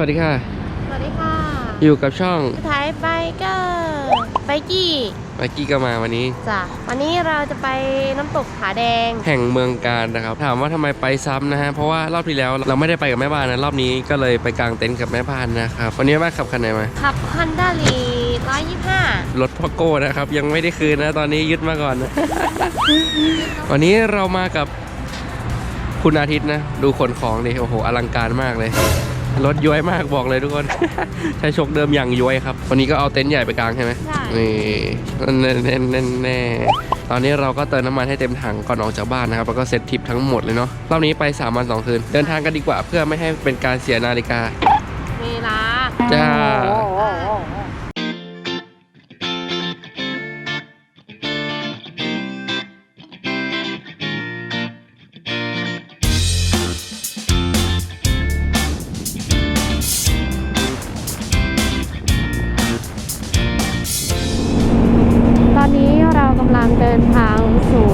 วัสดีค่ะ สวัสดีค่ะอยู่กับช่องไทยไบเกอร์ไบกี้ไปกี้ก็มาวันนี้จ้ะวันนี้เราจะไปน้ำตกผาแดง แห่งเมืองการนะครับ ถามว่าทำไมไปซ้ำนะฮะ เพราะว่ารอบที่แล้วเราไม่ได้ไปกับแม่บ้านนะ รอบนี้ก็เลยไปกางเต็นท์กับแม่บ้านนะครับ วันนี้แม่บ้านขับคันไหนมา ขับฮันด้าลี125รถพ่อโก้นะครับ ยังไม่ได้คืนนะ ตอนนี้ยึดมาก่อนนะ วันนี้เรามากับคุณอาทิตย์นะ ดูขนของดิโอ้โหอลังการมากเลย รถย้วยมากบอกเลยทุกคน ใช้ชกเดิมอย่างย้วยครับ วันนี้ก็เอาเต็นท์ใหญ่ไปกางใช่ไหมใช่นี่แน่แน่แน่แน่ตอนนี้เราก็เติมน้ำมันให้เต็มถังก่อนออกจากบ้านนะครับ แล้วก็เซ็ตทริปทั้งหมดเลยเนาะ รอบนี้ไป3วัน2คืน เดินทางกันดีกว่าเพื่อไม่ให้เป็นการเสียนาฬิกา เวลาจ้า ดินทางสู่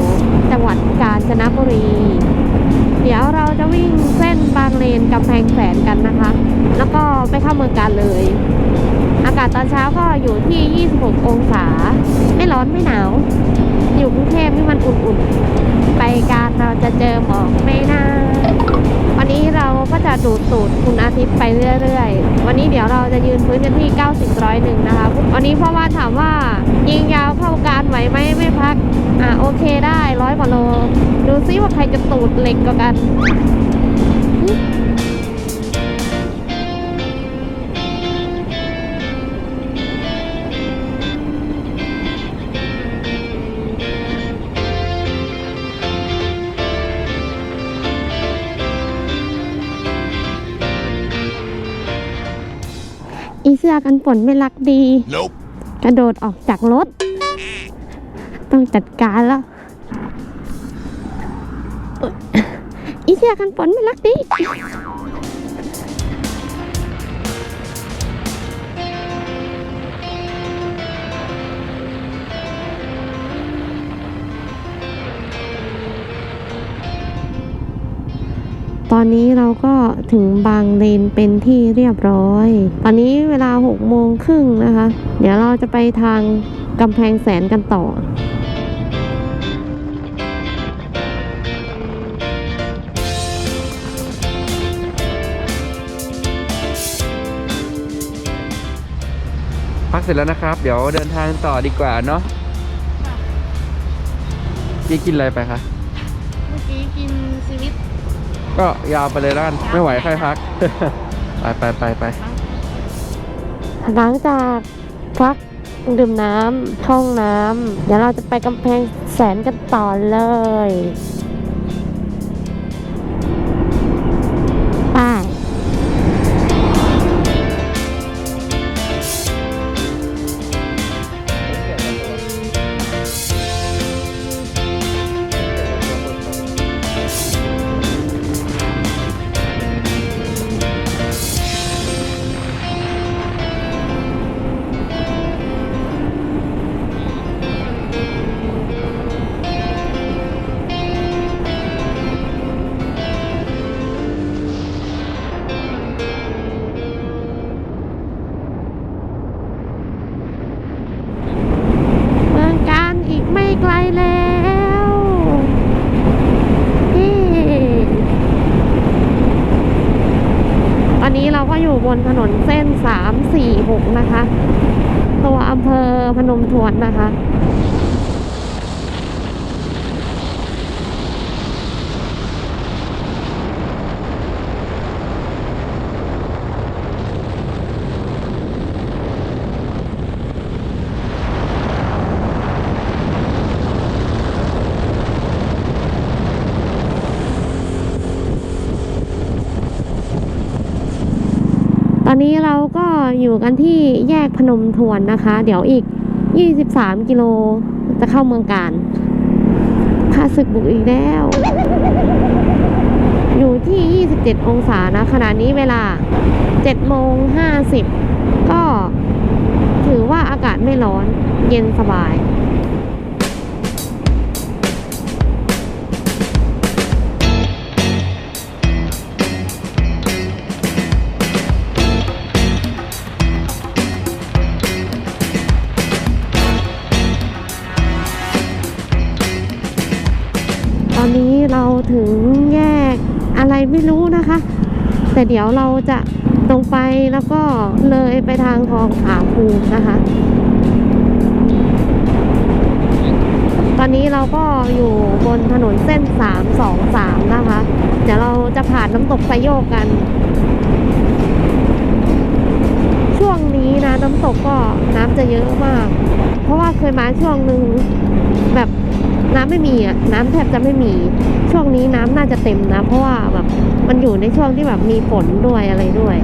จังหวัดกาญจนบุรี เดี๋ยวเราจะวิ่งเส้นบางเลนกำแพงแสนกันนะคะ แล้วก็ไปเข้าเมืองการเลย อากาศตอนเช้าก็อยู่ที่ 26 องศา ไม่ร้อนไม่หนาว อยู่กรุงเทพที่มันอุ่นๆ ไปการเราจะเจอหมอกไม่นาน ก็จะดูดสูตรคุณอาทิตย์ไปเรื่อยๆ วันนี้เดี๋ยวเราจะยืนพื้นกันที่ 90ร้อยหนึ่งนะคะวันนี้พ่อว่านถามว่ายิงยาวเข้าการไหวไหมไม่พัก อะโอเคได้ร้อยกว่าโล ดูซิว่าใครจะตูดเหล็กกว่ากัน สื้อกันฝนไม่รักดี Nope. กระโดดออกจากรถ ต้องจัดการแล้วเอ้ยอีเสื้อกันฝนไม่รักดี ตอนนี้เราก็ถึงบางเลนเป็นที่เรียบร้อย ตอนนี้เวลา6โมงครึ่งนะคะ เดี๋ยวเราจะไปทางกำแพงแสนกันต่อพักเสร็จแล้วนะครับ เดี๋ยวเดินทางต่อดีกว่าเนาะกี้กินอะไรไปคะ เมื่อกี้กินซีวิต ก็ยาวไปเลยแล้วกันไม่ไหวใครพัก ไปไปไปไปหลังจากพักดื่มน้ำท่องน้ำเดี๋ยวเราจะไปกำแพงแสนกันต่อเลย ทวนนะคะ ตอนนี้เราก็อยู่กันที่แยกพนมทวนนะคะ เดี๋ยวอีก 23 กิโล จะเข้าเมืองการข้าศึกบุกอีกแล้ว อยู่ที่ 27 องศานะ ขณะนี้เวลา7โมง50 ก็ถือว่าอากาศไม่ร้อน เย็นสบาย ถึงแยกอะไรไม่รู้นะคะ แต่เดี๋ยวเราจะตรงไปแล้วก็เลยไปทางคลองผาภูมินะคะ ตอนนี้เราก็อยู่บนถนนเส้น 323 นะคะ เดี๋ยวเราจะผ่านน้ำตกไซโยกกัน ช่วงนี้นะน้ำตกก็น้ำจะเยอะมาก เพราะว่าเคยมาช่วงหนึ่งแบบน้ำไม่มีอะ น้ำแทบจะไม่มี ช่วงนี้น้ำน่าจะเต็มนะ เพราะว่าแบบมันอยู่ในช่วงที่แบบมีฝนด้วยอะไรด้วย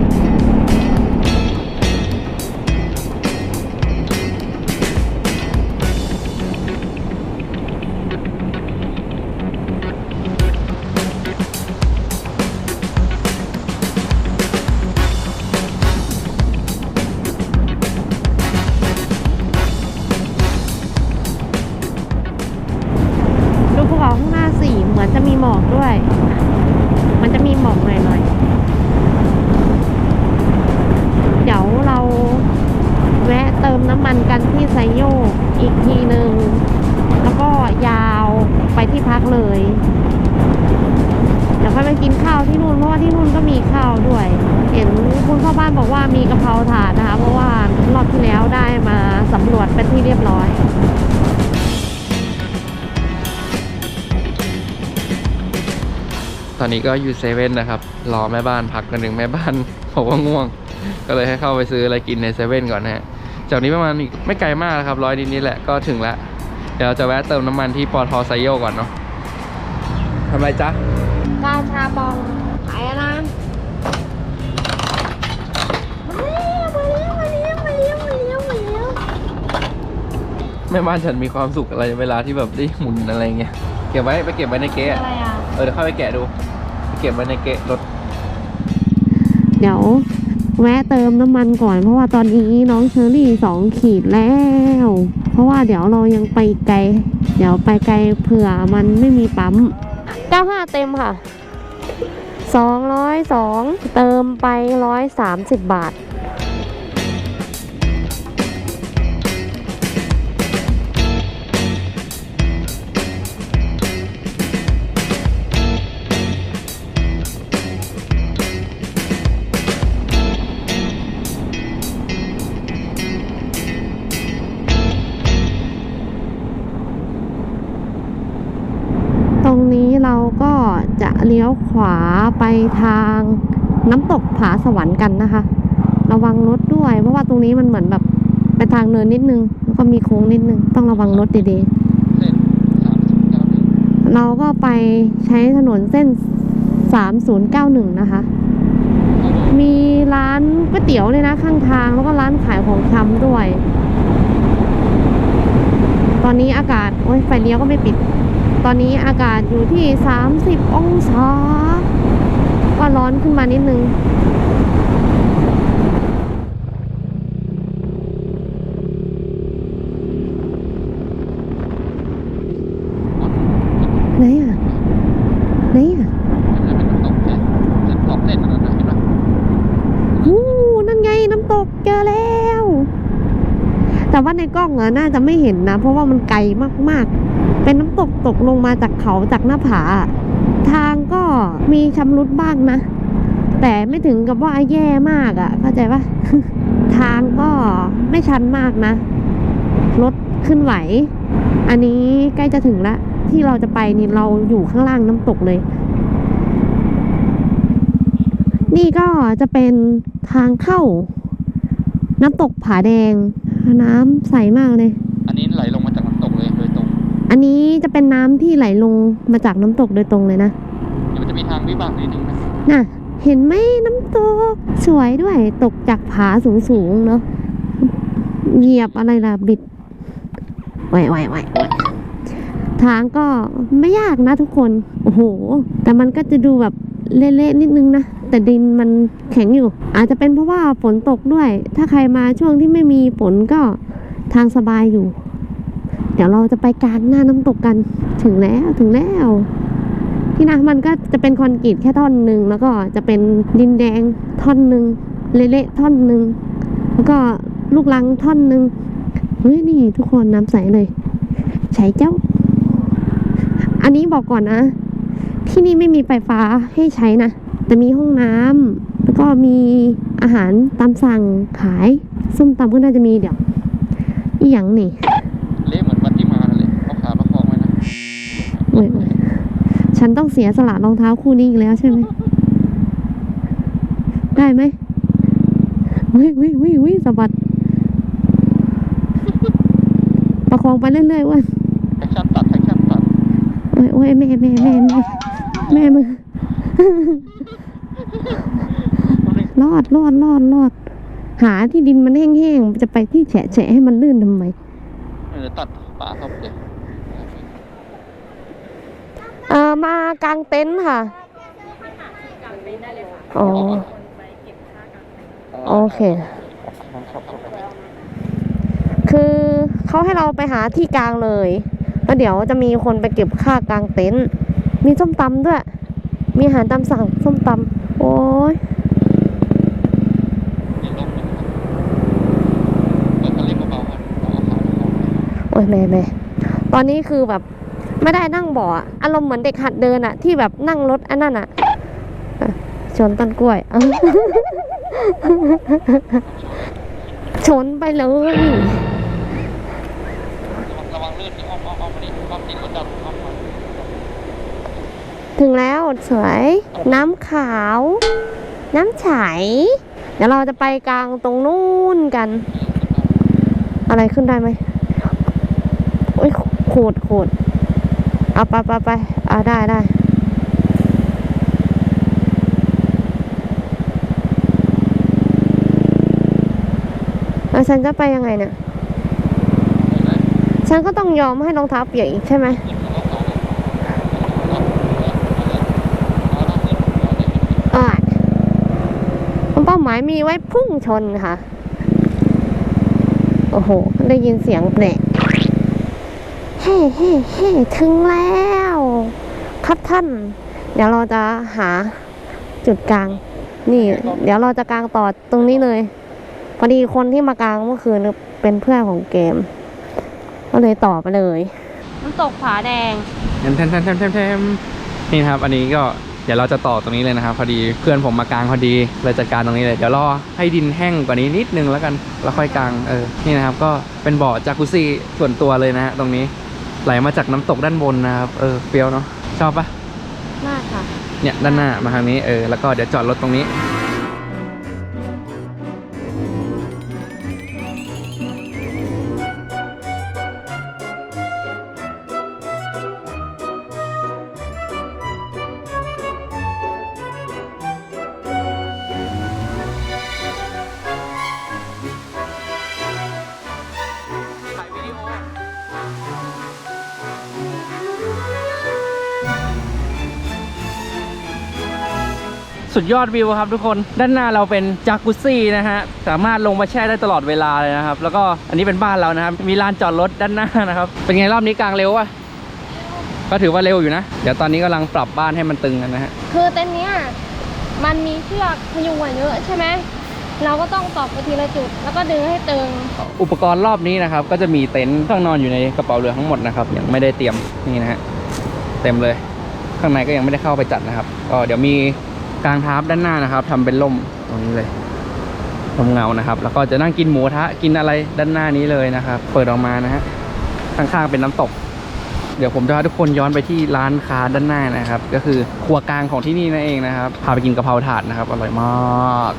ำมันกันที่ไซโยกอีกทีหนึ่งแล้วก็ยาวไปที่พักเลยเดี๋ยวค่อยไปกินข้าวที่นู่นเพราะว่าที่นู่นก็มีข้าวด้วย เห็นคุณพ่อบ้านบอกว่ามีกะเพราถาดนะคะ เพราะว่ารอบที่แล้วได้มาสำรวจเป็นที่เรียบร้อยตอนนี้ก็อยู่เซเว่นนะครับ รอแม่บ้านพักกันหนึ่งแม่บ้านบอกว่าง่วง ก็เลยให้เข้าไปซื้ออะไรกินในเซเว่นก่อนนะฮะ จากนี้ประมาณอีกไม่ไกลมากนะครับร้อยนิดนี้แหละก็ถึงแล้วเดี๋ยวเราจะแวะเติมน้ำมันที่ปอทไซโยกก่อนเนาะทำไรจ๊ะกาชาบองขายอะไรนะมาเลี้ยวมาเลี้ยวมาเลี้ยวมาเลี้ยวมาเลี้ยวแม่บ้านฉันมีความสุขอะไรเวลาที่แบบได้หมุนอะไรเงี้ยเก็บไว้ไปเก็บไว้ในเก๊ะอะไรอะเออเดี๋ยวเข้าไปแกะดูไปเก็บไว้ในเก๊ะรถ เดี๋ยว แวะเติมน้ำมันก่อน เพราะว่าตอนนี้น้องเชอรี่สองขีดแล้ว เพราะว่าเดี๋ยวเรายังไปไกล เดี๋ยวไปไกลเผื่อมันไม่มีปั๊ม 95 เต็มค่ะ 202 เติมไป 130 บาท เลี้ยวขวาไปทางน้ำตกผาสวรรค์กันนะคะ ระวังรถด้วย เพราะว่าตรงนี้มันเหมือนแบบเป็นทางเนินนิดนึง แล้วก็มีโค้งนิดนึง ต้องระวังรถดีเส้นสามสิบเก้าหนึ่งๆเราก็ไปใช้ถนนเส้น 3091 นะคะ มีร้านก๋วยเตี๋ยวเลยนะข้างทาง แล้วก็ร้านขายของชำด้วย ตอนนี้อากาศ โอ้ยไฟเลี้ยวก็ไม่ปิด ตอนนี้อากาศอยู่ที่ 30 องศา ก็ร้อนขึ้นมานิดนึงไหนอะไหนอะมันเป็นน้ำตกแค่เส้นสองเส้นนั่นนะเห็นปะหูนั่นไงน้ำตกเจอแล้ว แต่ว่าในกล้องอะน่าจะไม่เห็นนะ เพราะว่ามันไกลมากๆ เป็นน้ำตกตกลงมาจากเขาจากหน้าผา ทางก็มีชำรุดบ้างนะ แต่ไม่ถึงกับว่าแย่มากอะเข้าใจปะทางก็ไม่ชันมากนะ รถขึ้นไหว อันนี้ใกล้จะถึงละ ที่เราจะไปนี่เราอยู่ข้างล่างน้ำตกเลย นี่ก็จะเป็นทางเข้า น้ำตกผาแดง น้ำใสมากเลย อันนี้จะเป็นน้ำที่ไหลลงมาจากน้ำตกโดยตรงเลยนะ เดี๋ยวมันจะมีทางวิบากนิดนึงนะน่ะ เห็นไหมน้ำตก สวยด้วยตกจากผาสูงๆเนาะเหยียบอะไรล่ะบิดไหวไหวไหวไหวทางก็ไม่ยากนะทุกคน โอ้โห แต่มันก็จะดูแบบเละๆนิดนึงนะ แต่ดินมันแข็งอยู่ อาจจะเป็นเพราะว่าฝนตกด้วย ถ้าใครมาช่วงที่ไม่มีฝนก็ทางสบายอยู่เดี๋ยวเราจะไปกลางหน้าน้ำตกกันถึงแล้วถึงแล้ว ที่นะมันก็จะเป็นคอนกรีตแค่ท่อนหนึ่งแล้วก็จะเป็นดินแดงท่อนหนึ่งเละๆท่อนหนึ่งแล้วก็ลูกลังท่อนหนึ่งเฮ้ยนี่ทุกคนน้ำใสเลยใช้เจ้า อันนี้บอกก่อนนะ ที่นี่ไม่มีไฟฟ้าให้ใช้นะ แต่มีห้องน้ำแล้วก็มีอาหารตามสั่งขาย ส้มตำก็น่าจะมีเดี๋ยวอีหยังนี่ ฉันต้องเสียสละรองเท้าคู่นี้อีกแล้วใช่ไหม ได้ไหมวิวิวิวิสะบัด ประคองไปเรื่อยๆเว่าแท็กชั่นตัดแท็กชั่นตัดโอ้ยโอ้ยแม่แม่แม่แม่แม่มึงรอดรอดรอดรอด หาที่ดินมันแห้งๆ จะไปที่แฉะแฉะให้มันลื่นทำไม เออ ตัดป่าเข้าไปเลย เออ มากางเต็นท์ค่ะ อ๋อ โอเค คือเขาให้เราไปหาที่กลางเลย แล้วเดี๋ยวจะมีคนไปเก็บค่ากลางเต็นท์ มีส้มตำด้วย มีอาหารตามสั่งส้มตำ โอ้ยนี่ลงนะครับเปิดคันเร่งเบาๆครับเราเอาขาประคองไว้โอ้ยแม่แม่ตอนนี้คือแบบ ไม่ได้นั่งเบาะอารมณ์เหมือนเด็กหัดเดินอะที่แบบนั่งรถอันนั้นอะชนต้นกล้วยชนไปเลยถึงแล้วสวยน้ำขาว น้ำใสเดี๋ยวเราจะไปกลางตรงนู้นกัน อะไรขึ้นได้ไหมโอ้ยโขูดขูด เอาไปไปไปอ่าได้ได้แล้วฉันจะไปยังไงเนี่ย ฉันก็ต้องยอมให้รองเท้าเปียกอีกใช่ไหม อ่าเป้าหมายมีไว้พุ่งชนค่ะ โอ้โห ได้ยินเสียงเบรก เฮ้เฮ้เฮ้ถึงแล้วครับท่าน เดี๋ยวเราจะหาจุดกลาง นี่ เดี๋ยวเราจะกลางต่อตรงนี้เลย พอดีคนที่มากลางเมื่อคืนเป็นเพื่อนของเกม ก็เลยต่อไปเลยน้ำตกผาแดงแทมแทมแทมแทมแทมแทมนี่นะครับ อันนี้ก็เดี๋ยวเราจะต่อตรงนี้เลยนะครับ พอดีเพื่อนผมมากลางพอดีเลยจัดการตรงนี้เลย เดี๋ยวรอให้ดินแห้งกว่านี้นิดนึงแล้วกันแล้วค่อยกลางเออนี่นะครับ ก็เป็นบ่อจากุซี่ส่วนตัวเลยนะฮะตรงนี้ ไหลมาจากน้ำตกด้านบนนะครับ เออเปรี้ยวเนาะชอบปะมากค่ะ เนี่ยด้านหน้ามาทางนี้เออแล้วก็เดี๋ยวจอดรถตรงนี้ สุดยอดวิวครับทุกคนด้านหน้าเราเป็นจากุซี่นะฮะสามารถลงมาแช่ได้ตลอดเวลาเลยนะครับ แล้วก็อันนี้เป็นบ้านเรานะครับ มีลานจอดรถด้านหน้านะครับ เป็นไงรอบนี้กลางเร็ววะก็ถือว่าเร็วอยู่นะ เดี๋ยวตอนนี้กำลังปรับบ้านให้มันตึงกันนะฮะคือเต็นท์เนี้ยมันมีเชือกพยุงอะเยอะใช่ไหมเราก็ต้องตอกไปทีละจุด แล้วก็ดึงให้ตึง อุปกรณ์รอบนี้นะครับ ก็จะมีเต็นท์เครื่องนอนอยู่ในกระเป๋าเรือทั้งหมดนะครับยังไม่ได้เตรียมนี่นะฮะเต็มเลย ข้างในก็ยังไม่ได้เข้าไปจัดนะครับก็เดี๋ยวมี กลางทาร์ปด้านหน้านะครับทำเป็นร่มตรงนี้เลยร่มเงานะครับ แล้วก็จะนั่งกินหมูกระทะกินอะไรด้านหน้านี้เลยนะครับ เปิดออกมานะฮะข้างๆเป็นน้ำตก เดี๋ยวผมจะพาทุกคนย้อนไปที่ร้านค้าด้านหน้านะครับ ก็คือครัวกลางของที่นี่นั่นเองนะครับพาไปกินกะเพราถาดนะครับอร่อยมาก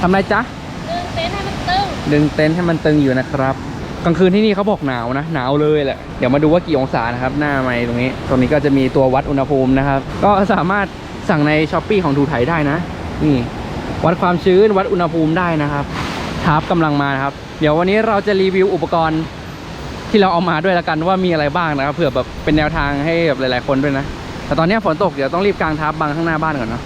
ทำไรจ๊ะดึงเต็นท์ให้มันตึงดึงเต็นท์ให้มันตึงอยู่นะครับกลางคืนที่นี่เขาบอกหนาวนะหนาวเลยแหละเดี๋ยวมาดูว่ากี่องศานะครับ หน้าไม้ตรงนี้ตรงนี้ก็จะมีตัววัดอุณหภูมินะครับ ก็สามารถ สั่งในช้อปปีของทูไทยได้นะ นี่ วัดความชื้นวัดอุณหภูมิได้นะครับทาร์ปกำลังมานะครับ เดี๋ยววันนี้เราจะรีวิวอุปกรณ์ที่เราเอามาด้วยละกันว่ามีอะไรบ้างนะครับเผื่อแบบเป็นแนวทางให้แบบหลาย ๆ คนด้วยนะ แต่ตอนนี้ฝนตกเดี๋ยวต้องรีบกางทับบังข้างหน้าบ้านก่อนเนาะ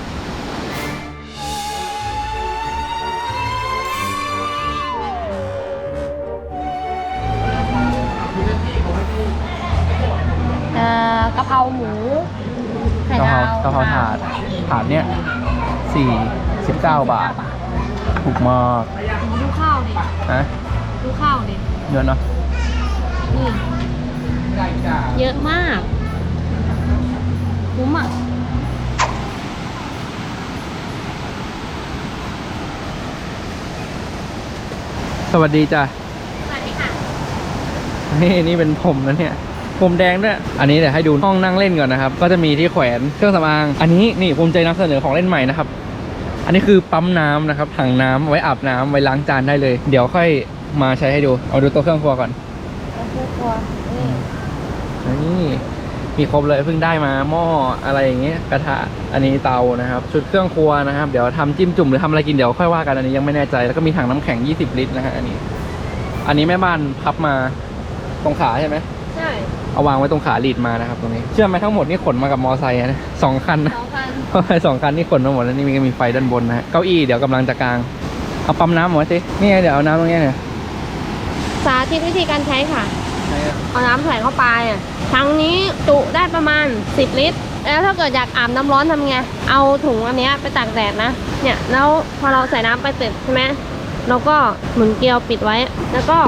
กะเพราหมู ไข่กะเพดาราวกะเพราถาดถาดเนี่ยสี่สิบเก้าบาท ถูกมากดูข้าวดินะดูข้าวดิเยอะเนาะนี่เยอะมากคุ้มอะสวัสดีจ้ะ สวัสดีค่ะ นี่นี่เป็นผมนะเนี่ย ผมแดงด้วยอันนี้เดี๋ยวให้ดูห้องนั่งเล่นก่อนนะครับ ก็จะมีที่แขวนเครื่องสำอาง อันนี้นี่ภูมิใจนำเสนอของเล่นใหม่นะครับ อันนี้คือปั๊มน้ำนะครับถังน้ำไว้อาบน้ำไว้ล้างจานได้เลย เดี๋ยวค่อยมาใช้ให้ดู เอาดูตัวเครื่องครัวก่อนแล้วคือตัวนี่นี่มีครบเลยเพิ่งได้มาหม้ออะไรอย่างเงี้ยกระทะอันนี้เตานะครับ ชุดเครื่องครัวนะครับ เดี๋ยวทำจิ้มจุ่มหรือทำอะไรกินเดี๋ยวค่อยว่ากันอันนี้ยังไม่แน่ใจแล้วก็มีถังน้ำแข็ง 20 ลิตรนะฮะอันนี้ อันนี้แม่บ้านพับมาตรงขาใช่ไหมใช่ เอาวางไว้ตรงขาลีดมานะครับตรงนี้ เชื่อไหมทั้งหมดนี่ขนมากับมอไซค์นะสองคันนะสองพันเพราะไอ้สองคันนี่ขนมาหมดแล้วนี่มีมีไฟด้านบนนะฮะเก้าอี้เดี๋ยวกำลังจะกาง เอาปั๊มน้ำหมดสินี่ไงเดี๋ยวเอาน้ำตรงเนี้ยเนี่ยสาธิตวิธีการใช้ค่ะ เอาน้ำใส่เข้าไปอะถังนี้จุได้ประมาณ 10 ลิตร แล้วถ้าเกิดอยากอาบน้ำร้อนทำไง เอาถุงอันเนี้ยไปตากแดดนะ เนี่ย แล้วพอเราใส่น้ำไปเสร็จใช่ไหมเราก็หมุนเกลียวปิดไว้ แล้วก็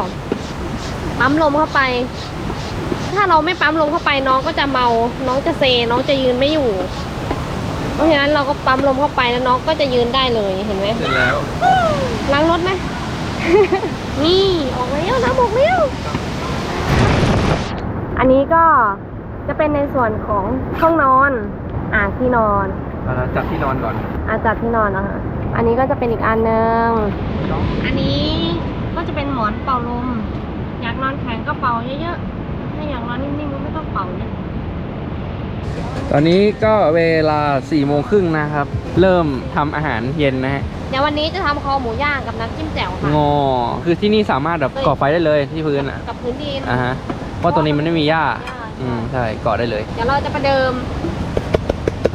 ปั๊มลมเข้าไป ถ้าเราไม่ปั๊มลมเข้าไปน้องก็จะเมา น้องจะเซ น้องจะยืนไม่อยู่ เพราะฉะนั้นเราก็ปั๊มลมเข้าไปแล้วน้องก็จะยืนได้เลยเห็นไหมเสร็จแล้วล้างรถไหม นี่ออกแล้วน้ำออกแล้วอันนี้ก็จะเป็นในส่วนของห้องนอนอ่าที่นอนเอาละจัดที่นอนก่อนอาจัดที่นอนนะคะอันนี้ก็จะเป็นอีกอันหนึ่งอันนี้ก็จะเป็นหมอนเป่าลมอยากนอนแข็งก็เป่าเยอะๆถ้า อยากนอนนิ่งๆก็ไม่ต้องเป่าเยอะตอนนี้ก็เวลา4ี่โมงครึ่งนะครับ เริ่มทำอาหารเย็นนะฮะเดี๋ยววันนี้จะทำคอหมูย่างกับน้ำจิ้มแจ่วค่ะ งอ คือที่นี่สามารถแบบก่อไฟได้เลยที่พื้นอะกับพื้นดินอ่าฮะเพราะตรงนี้มันไม่มีหญ้า อืมใช่ก่อได้เลยเดี๋ยวเราจะประเดิม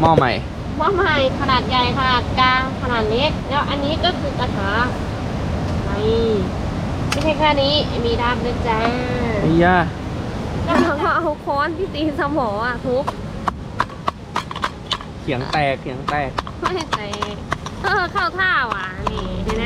หม้อใหม่ หม้อใหม่ขนาดใหญ่ขนาดกลางขนาดเล็ก แล้วอันนี้ก็คือกระถานี่ไม่ใช่แค่นี้มีดาบด้วยจ้า ไอ้ย่า แล้วเราก็เอาค้อนที่ตีสมออะทุบเขียงแตกเขียงแตก ไม่ใส่เออเข้าท่าว่ะนี่เห็นไหม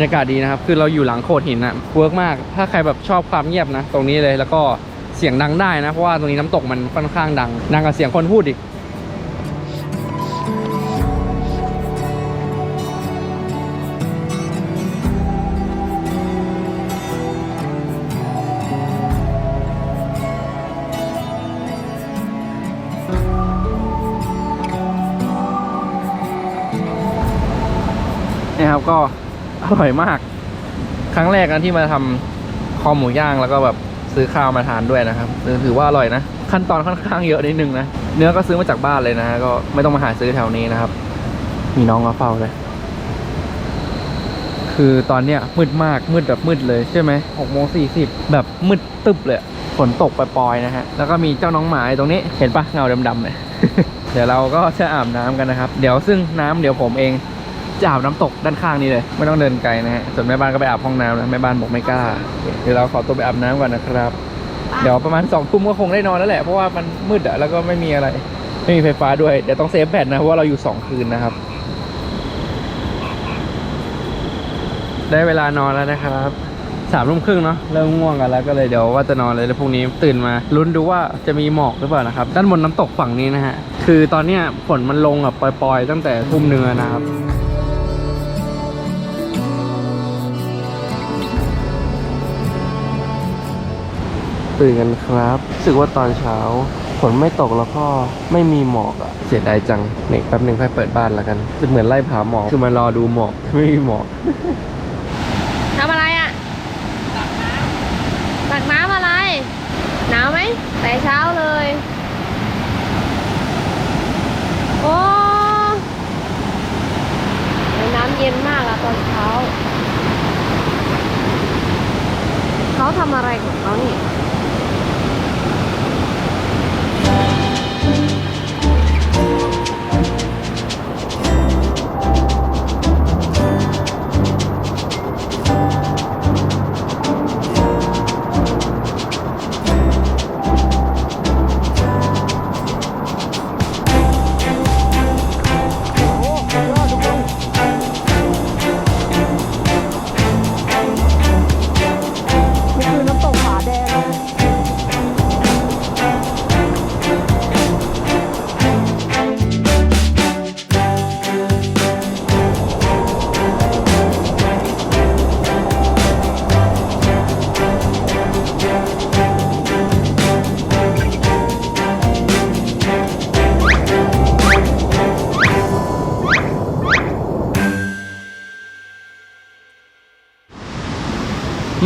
รรยากาศดีนะครับ คือเราอยู่หลังโขดหินอะเวิร์กมาก ถ้าใครแบบชอบความเงียบนะ ตรงนี้เลยแล้วก็เสียงดังได้นะ เพราะว่าตรงนี้น้ำตกมันค่อนข้างดัง ดังกับเสียงคนพูดอีกนะครับก็ อร่อยมาก ครั้งแรกนะที่มาทำคอหมูย่างแล้วก็แบบซื้อข้าวมาทานด้วยนะครับถือถือว่าอร่อยนะ ขั้นตอนค่อนข้างเยอะนิดนึงนะ เนื้อก็ซื้อมาจากบ้านเลยนะก็ไม่ต้องมาหาซื้อแถวนี้นะครับ มีน้องมาเฝ้าเลย คือตอนเนี้ยมืดมากมืดแบบมืดเลยใช่ไหมหกโมงสี่สิบแบบมืดตึบเลยฝนตกปล่อยๆนะฮะ แล้วก็มีเจ้าน้องหมาอยู่ตรงนี้ เห็นปะเงาดำๆเนี่ย เดี๋ยวเราก็จะอาบน้ำกันนะครับ เดี๋ยวซึ่งน้ำเดี๋ยวผมเอง จะอาบน้ำตกด้านข้างนี้เลย ไม่ต้องเดินไกลนะฮะส่วนแม่บ้านก็ไปอาบห้องน้ำนะแม่บ้านบอกไม่กล้า เดี๋ยวเราขอตัวไปอาบน้ำก่อนนะครับ เดี๋ยวประมาณสองทุ่มก็คงได้นอนแล้วแหละเพราะว่ามันมืดอะแล้วก็ไม่มีอะไร ไม่มีไฟฟ้าด้วยเดี๋ยวต้องเซฟแบตนะเพราะว่าเราอยู่สองคืนนะครับ ได้เวลานอนแล้วนะครับสามทุ่มครึ่งเนาะเริ่มง่วงกันแล้วก็เลยเดี๋ยวว่าจะนอนเลยแล้วพรุ่งนี้ตื่นมาลุ้นดูว่าจะมีหมอกหรือเปล่านะครับ ด้านบนน้ำตกฝั่งนี้นะฮะคือตอนเนี้ยฝนมันลงแบบปล่อยๆ ตั้งแต่ทุ่มเนือนะครับ ตื่นกันครับรู้สึกว่าตอนเช้าฝนไม่ตกแล้วก็ไม่มีหมอกอะเสียดายจังเนี่ยแป๊บหนึ่งค่อยเปิดบ้านแล้วกันจะเหมือนไล่ผาหมอกคือมารอดูหมอกไม่มีหมอก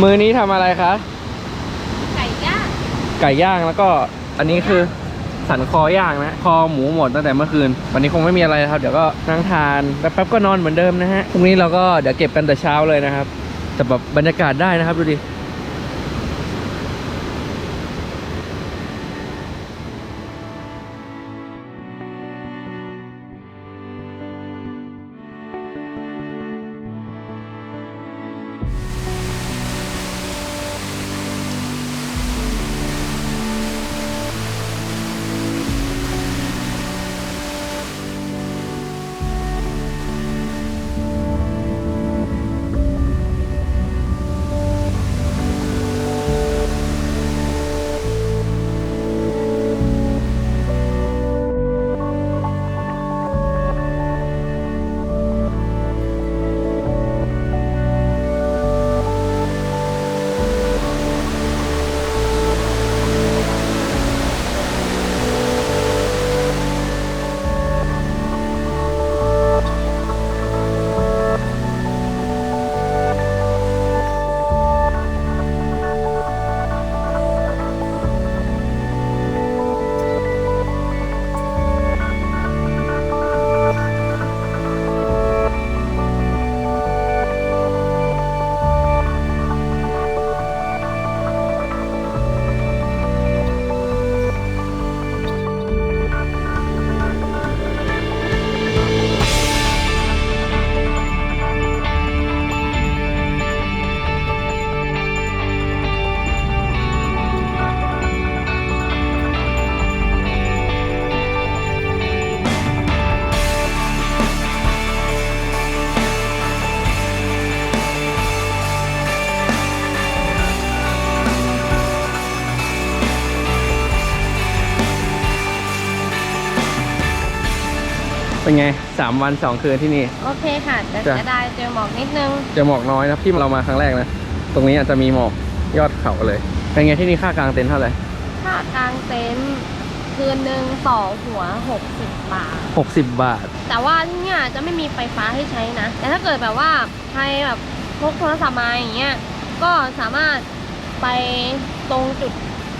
มือนี้ทำอะไรคะ ไก่ย่างไก่ย่างแล้วก็อันนี้คือสันคอย่างนะ คอหมูหมดตั้งแต่เมื่อคืน วันนี้คงไม่มีอะไรครับ เดี๋ยวก็นั่งทานแป๊บๆก็นอนเหมือนเดิมนะฮะพรุ่งนี้เราก็เดี๋ยวเก็บกันแต่เช้าเลยนะครับแต่แบบบรรยากาศได้นะครับดูดิ เป็นไงสามวันสองคืนที่นี่ โอเคค่ะ แต่จ้ะจะได้เจอหมอกนิดนึง เจะหมอกน้อยนะที่เรามาครั้งแรกนะ ตรงนี้อาจจะมีหมอกยอดเขาเลย เป็นไงที่นี่ค่ากลางเต็นท์เท่าไหร่ค่ากลางเต็นท์คืนหนึ่งต่อหัว 60 บาทหกสิบบาท แต่ว่าที่เนี่ยจะไม่มีไฟฟ้าให้ใช้นะ แต่ถ้าเกิดแบบว่าใครแบบพกโทรศัพท์มาอย่างเงี้ย ก็สามารถไปตรงจุด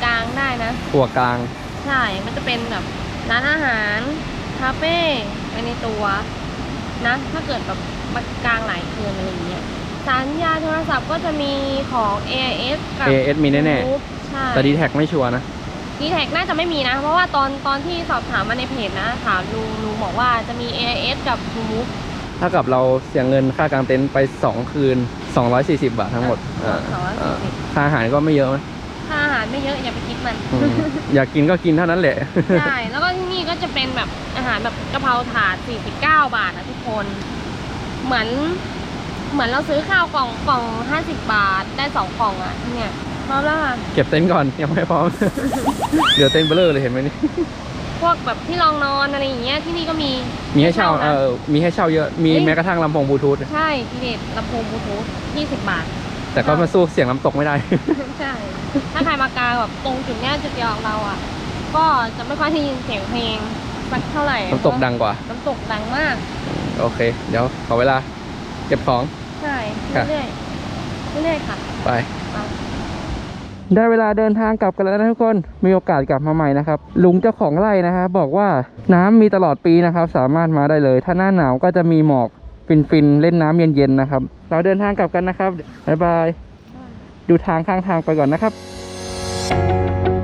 กลางได้นะ ตัวกลาง ใช่ มันจะเป็นแบบร้านอาหาร คาเฟ่ไปในตัวนะ ถ้าเกิดแบบมากลางหลายคืนอะไรอย่างเงี้ยสัญญาณโทรศัพท์ก็จะมีของ AIS กับ AIS มีแน่ๆ Move ใช่แต่ดีแท็กไม่ชัวร์นะดีแท็กน่าจะไม่มีนะ เพราะว่าตอนตอนที่สอบถามมาในเพจนะ ถามลุงลุงบอกว่าจะมี AIS กับ Move ถ้ากับเราเสียเงินค่ากลางเต็นท์ไป 2 คืน 240 บาททั้งหมดอ่า240อ่าค่าอาหารก็ไม่เยอะนะค่าอาหารไม่เยอะอย่าไปคิดมันอืมอยากกินก็กินเท่านั้นแหละ ใช่ แล้วก็ที่นี่ ก็จะเป็นแบบอาหารแบบกะเพราถาด 49 บาทนะทุกคน เหมือน เหมือนเราซื้อข้าวกล่องกล่องห้าสิบบาทได้สองกล่องอะเนี่ยพร้อมแล้วค่ะ เก็บเต็นท์ก่อนยังไม่พร้อม เดี๋ยวเต็นท์เบลอเลยเห็นไหมนี่ พวกแบบที่รองนอนอะไรอย่างเงี้ยที่นี่ก็มีมีให้เช่าให้เช่านะเออมีให้เช่าเยอะมีเฮ้ย แม้กระทั่งลำโพงบลูทูธใช่ทีเด็ดลำโพงบลูทูธยี่สิบบาท แต่ก็มาสู้เสียงน้ำตกไม่ได้ ใช่ ถ้าใครมากลางแบบตรงจุดเนี้ยจุดเดียวของเราอะ ก็จะไม่ค่อยได้ยินเสียงเพลงสักเท่าไหร่น้ำตกดังกว่า น้ำตกดังมาก โอเค เดี๋ยวขอเวลา เก็บของ ใช่ค่ะเรื่อยๆเรื่อยๆค่ะไปไป ได้เวลาเดินทางกลับกันแล้วนะทุกคน มีโอกาสกลับมาใหม่นะครับ ลุงเจ้าของไร่นะฮะบอกว่าน้ำมีตลอดปีนะครับ สามารถมาได้เลย ถ้าหน้าหนาวก็จะมีหมอกฟินๆเล่นน้ำเย็นๆนะครับ เราเดินทางกลับกันนะครับบ๊ายบาย ดูทางข้างทางไปก่อนนะครับ